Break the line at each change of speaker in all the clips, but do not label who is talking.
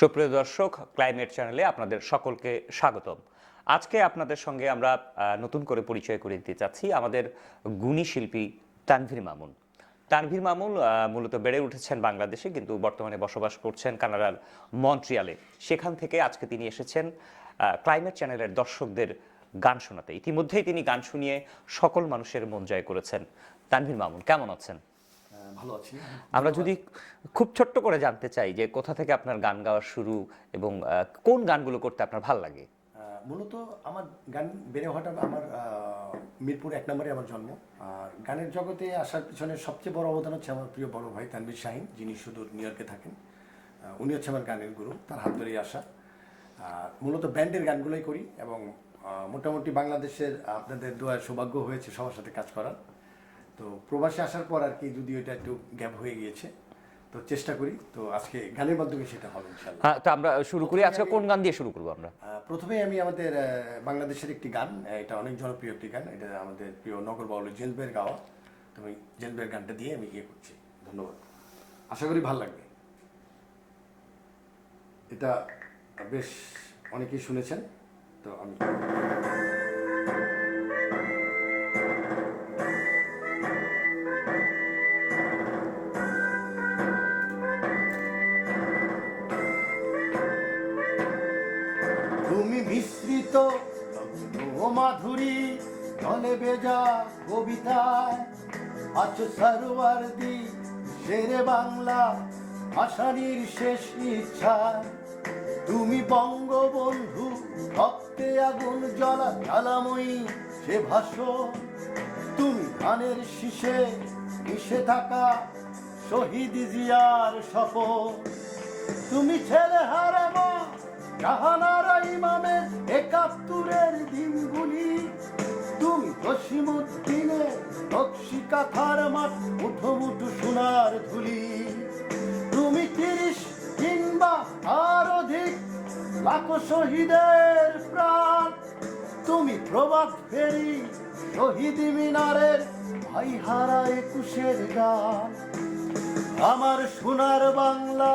সুপ্রিয় দর্শক ক্লাইমেট চ্যানেলে আপনাদের সকলকে স্বাগতম। আজকে আপনাদের সঙ্গে আমরা নতুন করে পরিচয় করে দিতে চাচ্ছি আমাদের গুণী শিল্পী তানভীর মামুন। তানভীর মামুন মূলত বেড়ে উঠেছেন বাংলাদেশে, কিন্তু বর্তমানে বসবাস করছেন কানাডার মন্ট্রিয়ালে। সেখান থেকে আজকে তিনি এসেছেন ক্লাইমেট চ্যানেলের দর্শকদের গান শোনাতে। ইতিমধ্যেই তিনি গান শুনিয়ে সকল মানুষের মন জয় করেছেন। তানভীর মামুন, কেমন আছেন?
ভালো আছি।
আমরা যদি খুব ছোট্ট করে জানতে চাই যে কোথা থেকে আপনার গান গাওয়া শুরু এবং কোন গানগুলো করতে আপনার ভালো লাগে?
মূলত আমার গান বেড়ে হওয়াটা আমার মিরপুর এক নম্বরে আমার জন্ম। আর গানের জগতে আসার পিছনে সবচেয়ে বড় অবদান হচ্ছে আমার প্রিয় বড় ভাই তানভীর শাহিন যিনি শুধু নিউ ইয়র্কে থাকেন। উনি হচ্ছে আমার গানের গুরু তার হাত ধরেই আসা। আর মূলত ব্যান্ডের গানগুলোই করি এবং মোটামুটি বাংলাদেশের আপনাদের দোয়ার সৌভাগ্য হয়েছে সবার সাথে কাজ করার। তো প্রবাসে আসার পর আর কি যদিও এটা একটু গ্যাপ হয়ে গিয়েছে তো চেষ্টা করি তো আজকে গানের মাধ্যমে সেটা হবে
হ্যাঁ তো আমরা শুরু করি আজকে কোন গান দিয়ে শুরু করব আমরা?
প্রথমে আমি আমাদের বাংলাদেশের একটি গান এটা অনেক জনপ্রিয় একটি গান এটা আমাদের প্রিয় নগর বাউল জেলবের গাওয়া। তো আমি জেলবের গানটা দিয়ে আমি ইয়ে করছি ধন্যবাদ। আশা করি ভালো লাগবে। এটা বেশ অনেকেই শুনেছেন তো আমি ও মাধুরী বেজা কবিতায় আছো শেরে বাংলা শেষ তুমি বঙ্গবন্ধু রক্তে আগুন জ্বলা, জ্বালাময়ী সে ভাষণ তুমি ধানের শীষে মিশে থাকা শহীদ জিয়ার শপথ। তুমি ছেলে হারামা জাহানারা ইমামের একাত্তরের দিনগুলি। তুমি জসিমুদ্দিনে নকশি কাথার মাঠ মুঠো মুঠো সোনার ধুলি। তুমি তিরিশ কিংবা আর অধিক লাখো শহীদের প্রাণ। তুমি প্রবাদ ফেরি শহীদ মিনারের ভাই হারা একুশের গান। আমার সোনার বাংলা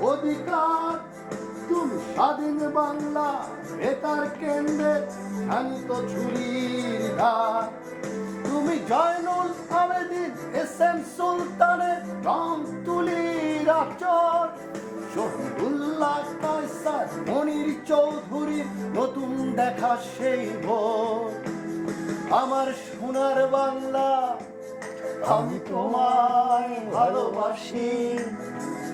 অধিকার। তুমি স্বাধীন বাংলা, বেতার কেন্দ্রে শান্ত ছুরির ধার। তুমি জয়নুল আবেদিন, এস এম সুলতানের রং তুলির আচর। শহীদুল্লাহ কায়সার, মনির চৌধুরীর নতুন দেখা সেই ভোর। আমার সোনার বাংলা, আমি তোমায় ভালোবাসি।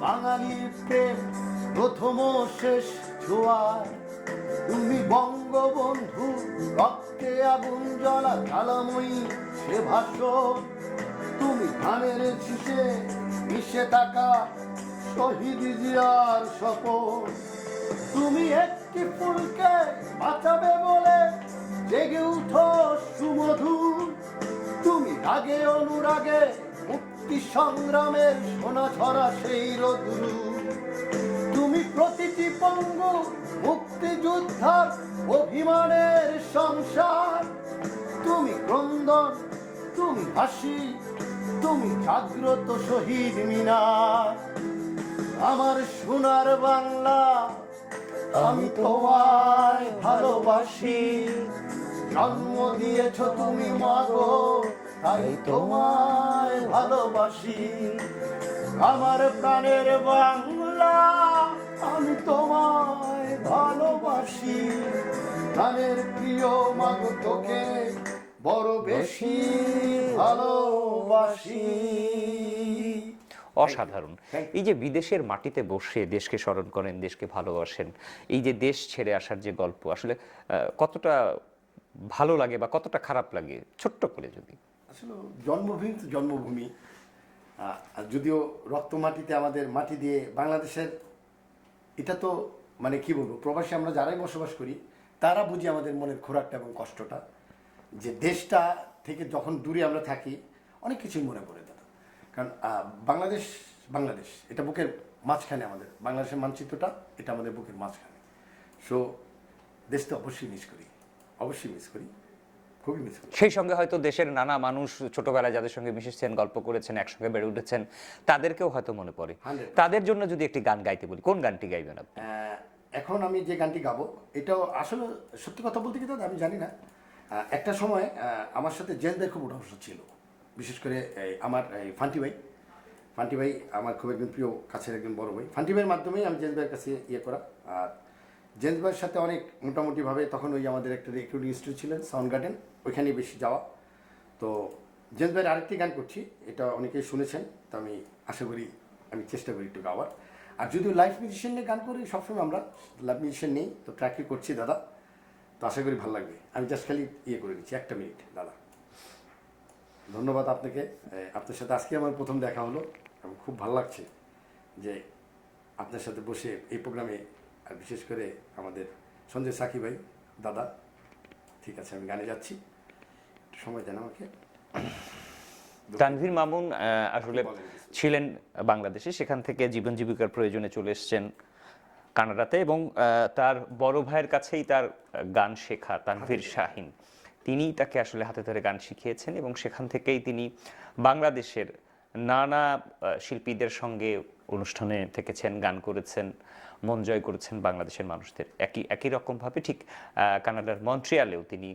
বাঙালির প্রেম প্রথম শেষ ছোঁয়ায় তুমি বঙ্গবন্ধু, রক্তে আগুন জ্বলা, জ্বালাময়ী সে ভাষণ। তুমি ধানের শীষে মিশে থাকা শহীদ জিয়ার শপথ। তুমি একটি ফুলকে বাঁচাবে বলে জেগে উঠো সুমধুর। তুমি রাগে অনুরাগে মুক্তি সংগ্রামের সোনা ছড়া সেই রোদ্রু তুমি প্রতিটি পঙ্গু মুক্তিযোদ্ধার অভিমানের সংসার। তুমি ক্রন্দন, তুমি হাসি তুমি জাগ্রত শহীদ মিনার। আমার সোনার বাংলা আমি তোমায় ভালোবাসি। জন্ম দিয়েছ তুমি মাগো তাই তোমায় ভালোবাসি। আমার প্রাণের বাংলা আমি তোমায় ভালোবাসি। প্রাণের প্রিয় মাগো তোকে বড় বেশি ভালোবাসি।
অসাধারণ। এই যে বিদেশের মাটিতে বসে দেশকে স্মরণ করেন দেশকে ভালোবাসেন এই যে দেশ ছেড়ে আসার যে গল্প আসলে কতটা ভালো লাগে বা কতটা খারাপ লাগে? ছোট্ট করে যদি।
আসলে জন্মভূমি তো জন্মভূমি। যদিও রক্ত মাটিতে আমাদের মাটি দিয়ে বাংলাদেশের এটা তো মানে কি বলব, প্রবাসী আমরা যারাই বসবাস করি, তারা বুঝি আমাদের মনের খোরাকটা এবং কষ্টটা। যে দেশটা থেকে যখন দূরে আমরা থাকি, অনেক কিছুই মনে পড়ে দাদা। কারণ বাংলাদেশ বাংলাদেশ, এটা বুকের মাঝখানে আমাদের। বাংলাদেশের মানচিত্রটা, এটা আমাদের বুকের মাঝখানে। সো অবশ্যই মিস করি। অবশ্যই মিস করি খুবই মিস করি।
সেই সঙ্গে হয়তো দেশের নানা মানুষ ছোটবেলায় যাদের সঙ্গে মিশেছেন গল্প করেছেন একসঙ্গে বেড়ে উঠেছেন তাদেরকেও হয়তো মনে পড়ে। তাদের জন্য যদি একটি গান গাইতে বলি কোন গানটি গাইবেন আপনি?
এখন আমি যে গানটি গাবো এটাও আসলে সত্যি কথা বলতে কি আমি জানি না। একটা সময় আমার সাথে জেনদের খুব উঠাবস ছিল। বিশেষ করে আমার এই ফান্টি ভাই। ফান্টি ভাই আমার খুব একজন প্রিয় কাছের একজন বড় ভাই। ফান্টি ভাইয়ের মাধ্যমেই আমি ভাইয়ের কাছে ইয়ে করা আর জেন্স বয়ের সাথে অনেক মোটামুটিভাবে তখন ওই আমাদের একটা রেকর্ডিং ইনস্টিটিউট ছিলেন সাউন্ড গার্ডেন ওইখানেই বেশি যাওয়া। তো জেন্স ভাইয়ের আরেকটি গান করছি, এটা অনেকেই শুনেছেন, তো আমি আশা করি, আমি চেষ্টা করি একটু গাওয়ার। আর যদিও লাইভ মিউজিশিয়ান নিয়ে গান করি সবসময় আমরা লাইভ মিউজিশিয়ান নেই, তো ট্র্যাকই করছি দাদা, তো আশা করি ভালো লাগবে। আমি জাস্ট খালি ইয়ে করে দিচ্ছি, একটা মিনিট, দাদা। ধন্যবাদ আপনাকে আপনার সাথে আজকে আমার প্রথম দেখা হলো, এবং খুব ভালো লাগছে যে আপনার সাথে বসে এই প্রোগ্রামে বিশেষ করে আমাদের সঞ্জয় সাকি ভাই দাদা। ঠিক আছে আমি গানে যাচ্ছি। একটু সময় দেন আমাকে।
তানভীর মামুন আসলে ছিলেন বাংলাদেশে সেখান থেকে জীবন জীবিকার প্রয়োজনে চলে এসেছেন কানাডাতে এবং তার বড় ভাইয়ের কাছেই তার গান শেখা তানভীর শাহিন। তিনি তাকে আসলে হাতে ধরে গান শিখিয়েছেন এবং সেখান থেকেই তিনি বাংলাদেশের নানা শিল্পীদের সঙ্গে অনুষ্ঠানে থেকেছেন গান করেছেন। মন জয় করেছেন বাংলাদেশের মানুষদের। একই একই রকমভাবে ঠিক কানাডার মন্ট্রিয়ালেও তিনি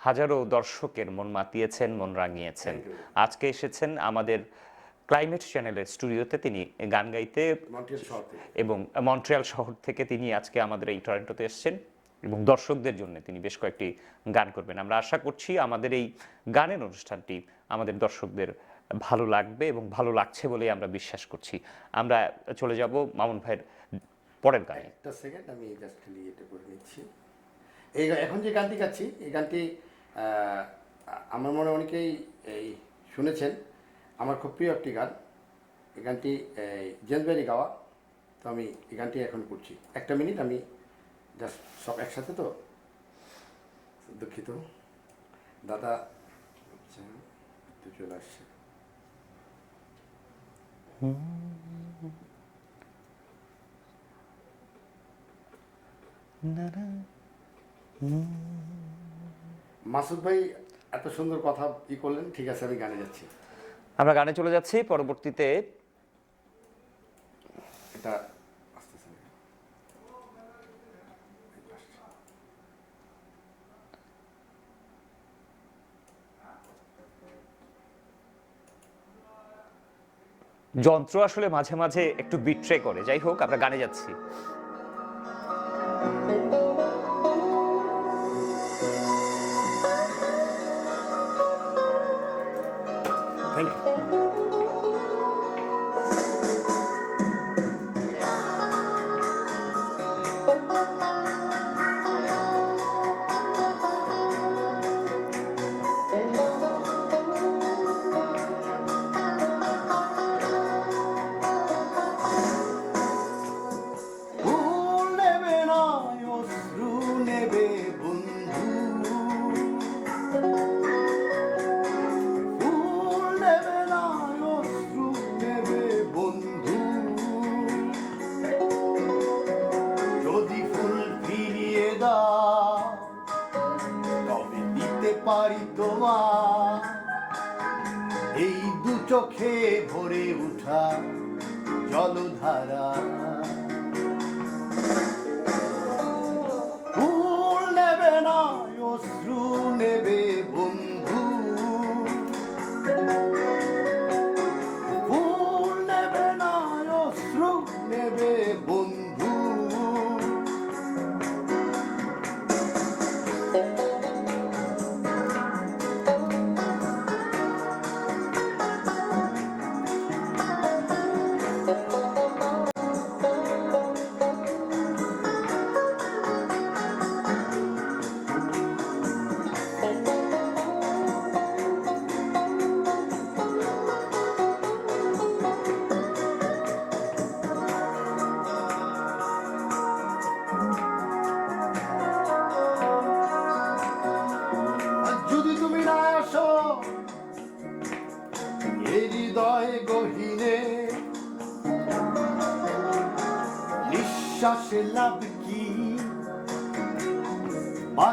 হাজারো দর্শকের মন মাতিয়েছেন মন রাঙিয়েছেন। আজকে এসেছেন আমাদের ক্লাইমেট চ্যানেলের স্টুডিওতে তিনি গান গাইতে এবং মন্ট্রিয়াল শহর থেকে তিনি আজকে আমাদের এই টরেন্টোতে এসেছেন এবং দর্শকদের জন্য তিনি বেশ কয়েকটি গান করবেন। আমরা আশা করছি আমাদের এই গানের অনুষ্ঠানটি আমাদের দর্শকদের ভালো লাগবে এবং ভালো লাগছে বলেই আমরা বিশ্বাস করছি। আমরা চলে যাব মামুন ভাইয়ের পরের গানে।
একটা সেকেন্ড আমি জাস্ট খালি এটা করে নিচ্ছি। এই এখন যে গানটি গাচ্ছি এই গানটি আমার মনে অনেকেই এই শুনেছেন। আমার খুব প্রিয় একটি গান। এই গানটি এই জেমস গাওয়া। তো আমি এই গানটি এখন করছি। একটা মিনিট আমি জাস্ট সব একসাথে তো দুঃখিত। দাদা আচ্ছা চলে আসছে। মাসুদ ভাই এত সুন্দর কথা ই করলেন ঠিক আছে আমি গানে যাচ্ছি।
আমরা গানে চলে যাচ্ছি পরবর্তীতে
এটা
যন্ত্র আসলে মাঝে মাঝে একটু বিট্রে করে। যাই হোক আমরা গানে যাচ্ছি।
চোখে ভরে উঠা জলধারা।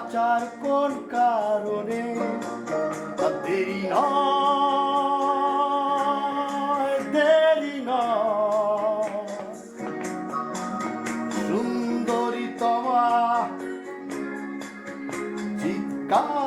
বাঁচার কোন কারণে? দেরি নয় দেরি নয়। সুন্দরী তোমা চিৎকার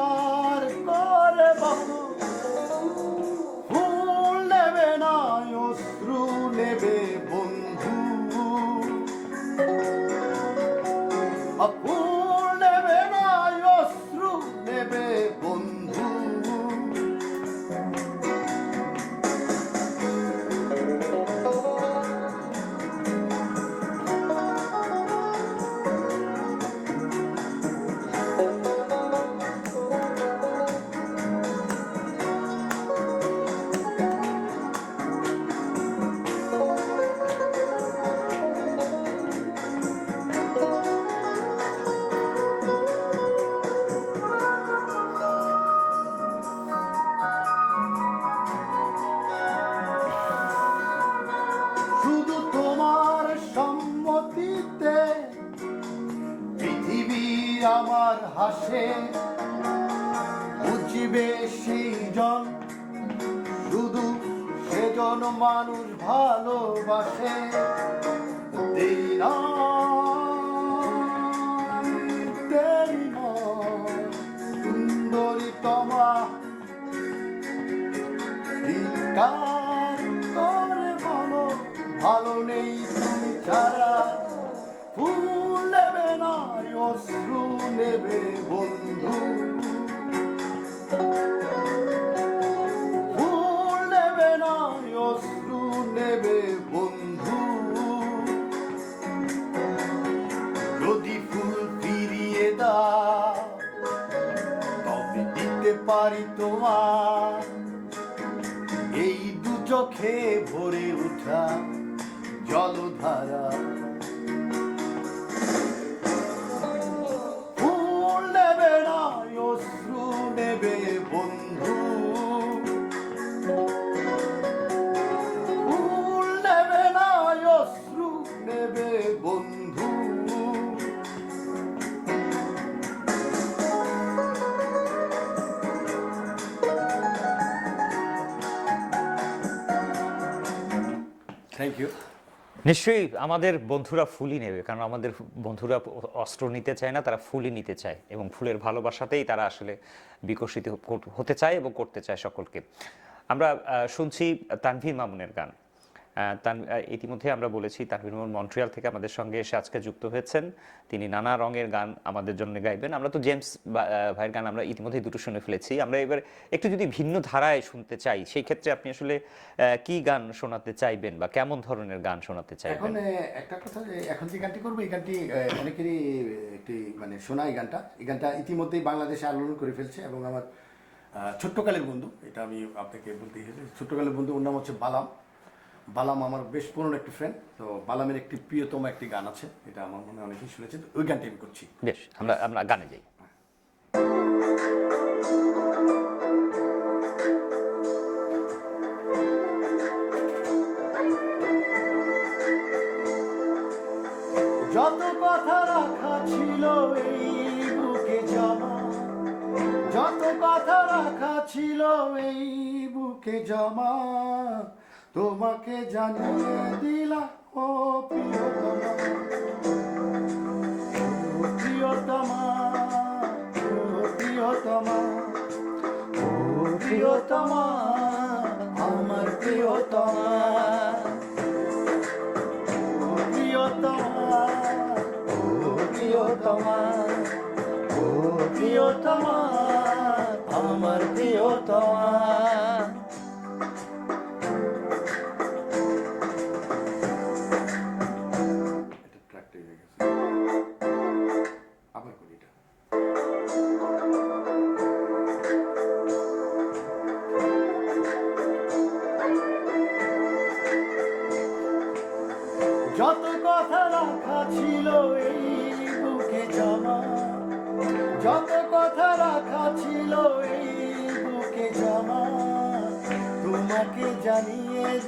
চোখে ভরে উঠা জলধারা। ফুল নেবে না অশ্রু নেবে থ্যাংক ইউ
নিশ্চয়ই আমাদের বন্ধুরা ফুলই নেবে, কারণ আমাদের বন্ধুরা অস্ত্র নিতে চায় না, তারা ফুলই নিতে চায় এবং ফুলের ভালোবাসাতেই তারা আসলে বিকশিত হতে চায় এবং করতে চায় সকলকে। আমরা শুনছি তানভীর মামুনের গান। তান ইতিমধ্যে আমরা বলেছি তানভীর মামুন মন্ট্রিয়াল থেকে আমাদের সঙ্গে এসে আজকে যুক্ত হয়েছেন। তিনি নানা রঙের গান আমাদের জন্য গাইবেন। আমরা তো জেমস ভাইয়ের গান আমরা ইতিমধ্যে দুটো শুনে ফেলেছি। আমরা এবার একটু যদি ভিন্ন ধারায় শুনতে চাই, সেই ক্ষেত্রে আপনি আসলে কি গান শোনাতে চাইবেন বা কেমন ধরনের গান শোনাতে চাইবেন?
এখন একটা কথা এখন যে গানটি করব, এই গানটি অনেকেরই একটি মানে শোনা এই গানটা। এই গানটা ইতিমধ্যেই বাংলাদেশে আলোড়ন করে ফেলছে এবং আমার ছোট্টকালের বন্ধু, এটা আমি আপনাকে বলতেই ছোট্টকালের বন্ধু ওর নাম হচ্ছে বালাম। বালাম আমার বেশ পুরনো একটি ফ্রেন্ড তো বালামের একটি প্রিয়তম একটি গান আছে এটা আমার মনে হয় অনেকেই শুনেছে তো ওই গানটি আমি করছি।
বেশ আমরা আমরা গানে যাই।
যত কথা রাখা ছিল এই বুকে জমা যত কথা রাখা ছিল এই বুকে জমা তোমাকে জানিয়ে দিলাম ও প্রিয়তমা ও প্রিয়তমা ও প্রিয়তমা ও প্রিয়তমা আমার প্রিয়তমা প্রিয়তমা, ও প্রিয়তমা ও প্রিয়তমা, আমার প্রিয়তমা।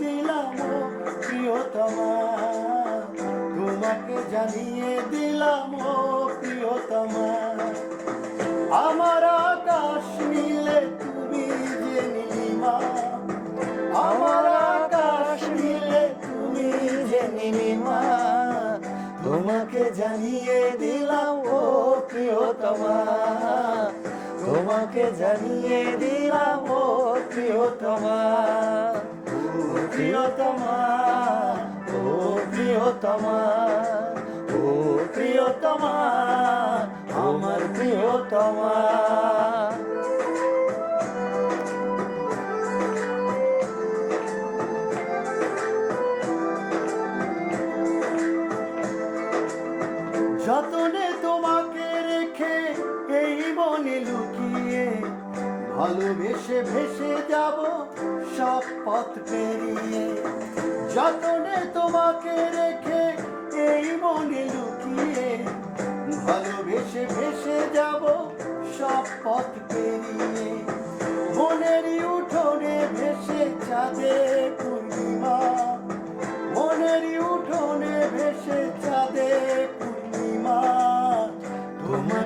দিলাম প্রিয়তমা তোমাকে জানিয়ে দিলাম প্রিয়তমা আমার আকাশ নীলে তুমি যে নীলিমা। আমার আকাশ নীলে তুমি যে নীলিমা। তোমাকে জানিয়ে দিলাম ও প্রিয়তমা তোমাকে জানিয়ে দিলাম ও প্রিয়তমা প্রিয়তমা ও প্রিয়তমা ও প্রিয়তমা আমার প্রিয়তমা।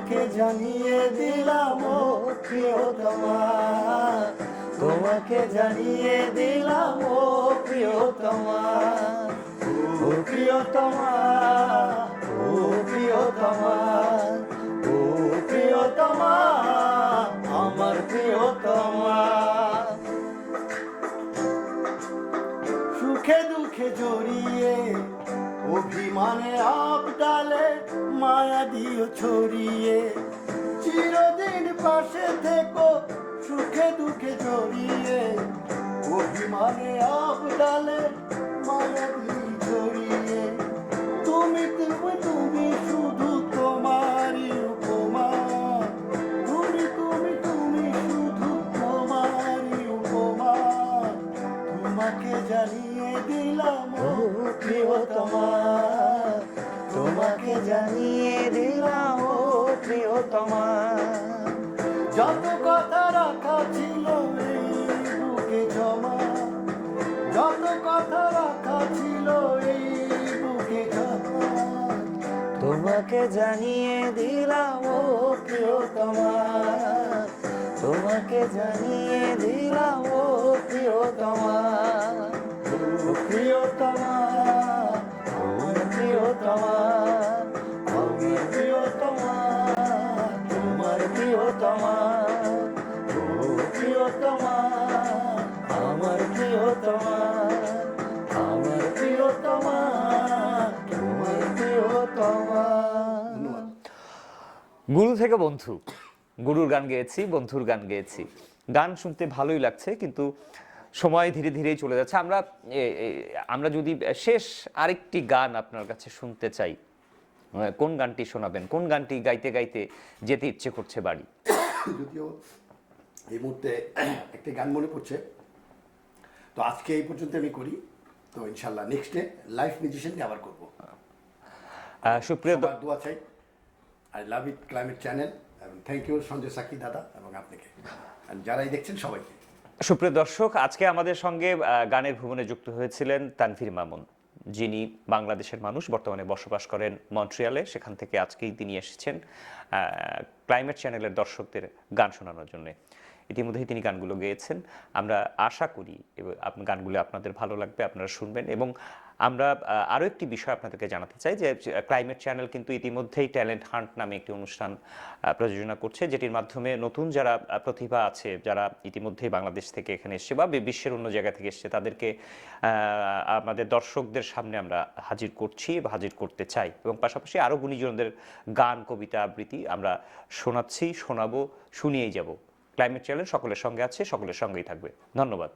তোমাকে জানিয়ে দিলাম, ও প্রিয়তমা। তোমাকে জানিয়ে দিলাম, ও প্রিয়তমা। ও প্রিয়তমা ও প্রিয়তমা। ও প্রিয়তমা, আমার প্রিয়তমা। সুখে দুঃখে জড়িয়ে অভিমানে আবডালে মায়া দিও ছড়িয়ে। চিরদিন পাশে থেকো, সুখে দুঃখে জড়িয়ে। অভিমানে আবডালে মায়া দিও ছড়িয়ে। জানিয়ে দিলাম ও প্রিয়তমা। তোমাকে জানিয়ে
থেকে বন্ধু। গুরুর গান গেয়েছি বন্ধুর গান গেয়েছি। গান শুনতে ভালোই লাগছে কিন্তু সময় ধীরে ধীরেই চলে যাচ্ছে। আমরা আমরা যদি শেষ আরেকটি গান আপনার কাছে শুনতে চাই কোন গানটি শোনাবেন? কোন গানটি গাইতে গাইতে যেতে ইচ্ছে করছে বাড়ি?
যদিও এই মুহূর্তে একটি গান মনে পড়ছে তো আজকে এই পর্যন্ত আমি করি। তো ইনশাল্লাহ নেক্সটে লাইভ মিউজিশিয়ান নিয়ে আবার করব।
সুপ্রিয়
দোয়া চাই। I love it climate channel এবং থ্যাংক ইউ সঞ্জয় সাকি দাদা এবং আপনাকে। যারাই দেখছেন, সবাইকে।
সুপ্রিয় দর্শক, আজকে আমাদের সঙ্গে গানের ভুবনে যুক্ত হয়েছিলেন তানভীর মামুন, যিনি বাংলাদেশের মানুষ, বর্তমানে বসবাস করেন মন্ট্রিয়ালে। সেখান থেকে আজকেই তিনি এসেছেন ক্লাইমেট চ্যানেলের দর্শকদের গান শোনানোর জন্য। ইতিমধ্যেই তিনি গানগুলো গেয়েছেন। আমরা আশা করি গানগুলো আপনাদের ভালো লাগবে, আপনারা শুনবেন। এবং আমরা আরও একটি বিষয় আপনাদেরকে জানাতে চাই যে ক্লাইমেট চ্যানেল কিন্তু ইতিমধ্যেই ট্যালেন্ট হান্ট নামে একটি অনুষ্ঠান প্রযোজনা করছে, যেটির মাধ্যমে নতুন যারা প্রতিভা আছে, যারা ইতিমধ্যেই বাংলাদেশ থেকে এখানে এসছে বা বি- বিশ্বের অন্য জায়গা থেকে এসছে, তাদেরকে আমাদের দর্শকদের সামনে আমরা হাজির করছি বা হাজির করতে চাই। এবং পাশাপাশি আরও গুণীজনদের গান, কবিতা, আবৃত্তি আমরা শোনাচ্ছি, শোনাবো, শুনিয়েই যাব। ক্লাইমেট চ্যানেল সকলের সঙ্গে আছে, সকলের সঙ্গেই থাকবে। ধন্যবাদ।